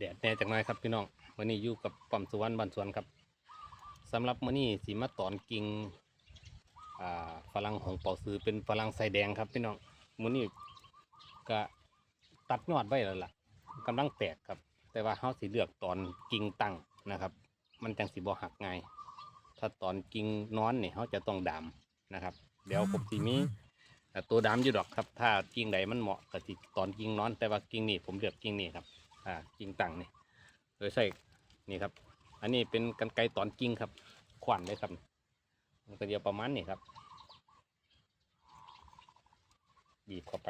แดดแน่จังหน่อยครับพี่น้องวันนี้อยู่กับปั๊มสุวรรณบ้านสวนครับสำหรับมื้อนี้สีมาตอนกิ่งอ่าฝรั่งของเป่าซื้อเป็นฝรั่งใส่แดงครับพี่น้องมื้อนี้ก็ตัดยอดไว้แล้วล่ะกำลังแตกครับ แต่ว่าเฮาสิเลือกตอนกิ่งตั้งนะครับ มันจังสิบ่หักง่ายถ้าตอนกิ่งนอนนี่เฮาจะต้องดามนะครับ เดี๋ยวผมสิมีอ่าตัวดามอยู่ดอกครับ ถ้ากิ่งใดมันเหมาะกับตอนกิ่งนอน แต่ว่ากิ่งนี่ผมเลือกกิ่งนี่ครับ อ่ากิ่งตั้งนี่โดยใส่นี่ครับ อันนี้เป็นกันไกตอนกิ่งครับ ขวัญเลยครับมันก็เดียวประมาณนี้ครับบีบเข้าไป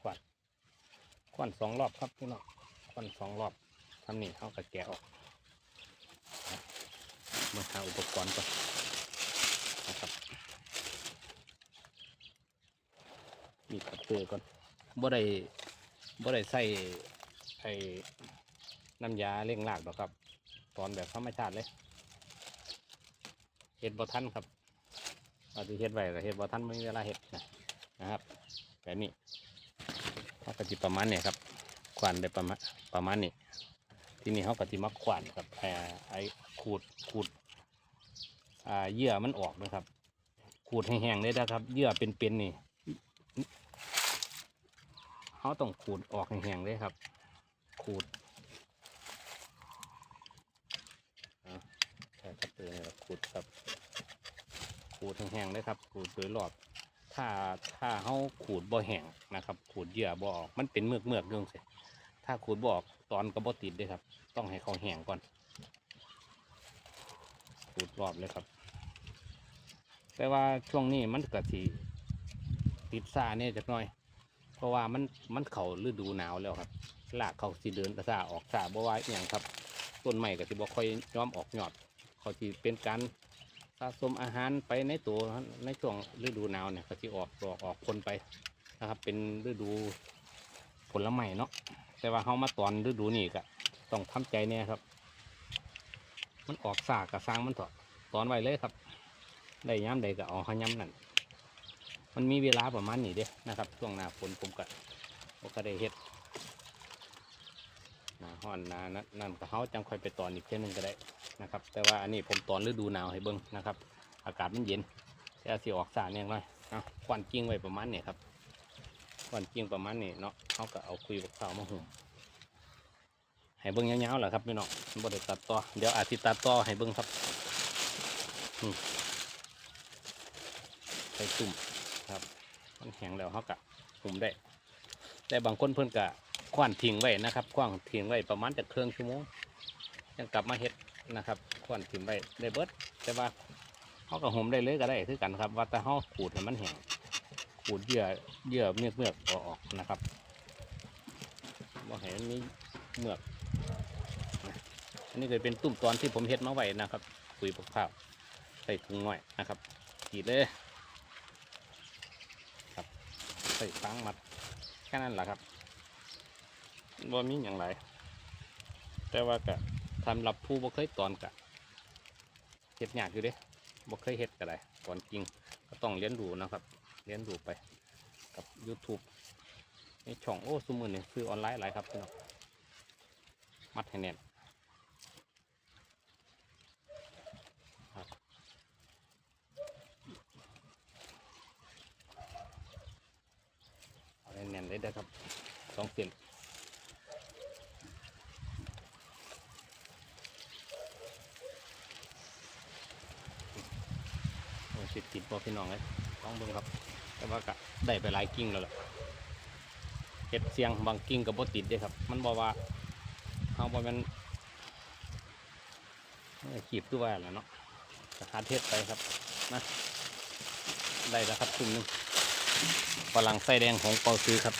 ขวัญขวัญสองรอบครับพี่น้องขวัญสองรอบทำนี่เขาก็แกะออกมาหาอุปกรณ์ก่อนนะครับมีคัตเตอร์ก่อนบ่ได้บ่ได้ใส่ ไอ้น้ำยาเร่งรากดอกครับ ตอนแบบธรรมชาติเลยเห็ดบ่ทันครับเอาที่เห็ดไว้ก็เห็ดบ่ทันไม่มีเวลาเห็ดนะนะครับแบบนี้เขาก็จิประมาณนี้ครับขวานได้ประมาณประมาณนี้ที่นี้เขาก็จิมาขวานครับไอ้ไอ้ขูดขูดอ่าเยื่อมันออกนะครับ ขูดแห้งๆเลยนะครับ เยื่อเป็นๆนี่เขาต้องขูดออกแห้งๆเลยครับ ขูดใช่ครับตัวนี้ครับขูดครับ ขูดแห้งๆเลยครับ ขูดโดยรอบ ถ้าถ้าเขาขูดบ่แห้งนะครับ ขูดเยื่อบ่ออก มันเป็นเมือกเมือกเรื่องเสียถ้าขูดบ่ออกตอนก็บ่ติดด้วยครับ ต้องให้เขาแห้งก่อน ขูดรอบเลยครับ แต่ว่าช่วงนี้มันก็สีติดซาเนี่ยจักหน่อย เพราะว่ามันมันเข่าฤดูหนาวแล้วครับลากเขาสีเดินกระซาออกซาบ่ว่าอย่างครับต้นใหม่ก็สิบ่ค่อยย้อมออกยอด เขาที่เป็นการสะสมอาหารไปในตัวในช่วงฤดูหนาวเนี่ยเขาที่ออกดอกออกผลไปนะครับ เป็นฤดูผลไม้เนาะแต่ว่าเขามาตอนฤดูนี้ก็ต้องทำใจเนี่ยครับ มันออกสากกับสร้างมันเถอะตอนไว้เลยครับ ได้ย้ำใดก็เอาเขย้ำนั่น มันมีเวลาประมาณนี้เด้นะครับช่วงหน้าฝนผมก็ผมก็ได้เฮ็ดหนาห้อนนานั้นนั่นก็เขาจังค่อยไปตอนอีกเช่นนึงก็ได้นะครับ แต่ว่าอันนี้ผมตอนฤดูหนาวให้เบิ้งนะครับ อากาศมันเย็นแต่สิออกสารเนี่ยหน่อยเอาควันกิ้งไว้ประมาณนี้ครับควันกิ้งประมาณนี้เนาะเขาก็เอาคุยกับข้ามาหุ่มให้เบิ้งยาวๆแหละครับพี่น้องบดตัดต่อเดี๋ยวอาทิตย์ตัดต่อให้เบิ้งครับอืมใส่ตุ่ม มันแห้งแล้วเขากะหุ่มได้ แต่บางคนเพิ่นกะคว้านทิ้งไว้นะครับคว้านทิ้งไว้ประมาณจะเครื่องชั่วโมงยังกลับมาเฮ็ดนะครับคว้านทิ้งไว้ได้เบิดแต่ว่าเขาก็ห่มได้เลยก็ได้คือกันครับ ว่าแต่เขาขูดให้มันแห้งขูดเยื่อเยื่อเมือกเมือกออกนะครับว่าให้มันมีเมือกอันนี้ก็เป็นตุ่มตอนที่ผมเฮ็ดมาไว้นะครับคุยพวกข้าวใส่ถุงหน่อยนะครับขีดเลย ใส่ฟางมัดแค่นั้นแหละครับบ่มีอย่างไร แต่ว่าก็สำหรับผู้บ่เคยตอนกะเฮ็ดหยากอยู่เด้บ่เคยเฮ็ดก็ได้ตอนจริงก็ต้องเรียนรู้นะครับเรียนรู้ไปกับ YouTube ในช่องโอ้สมือนี่ซื้อออนไลน์หลายครับพี่น้องมัดให้แน่นครับ เลยเด้ครับสองเส้นโอ้ยสิติดบอพี่น้องเลยต้องเบิ่งครับ แต่ว่าก็ได้ไปหลายกิ่งแล้วล่ะเห็ดเสียงบางกิ่งกับบติดด้ครับ มันบอกว่าเอาบอมันขีบตัวแหล้วเนาะก็หาเทศไปครับนะได้แล้วครับทุ่มหนึง ฝรั่งไส้แดงของเปาซื้อครับ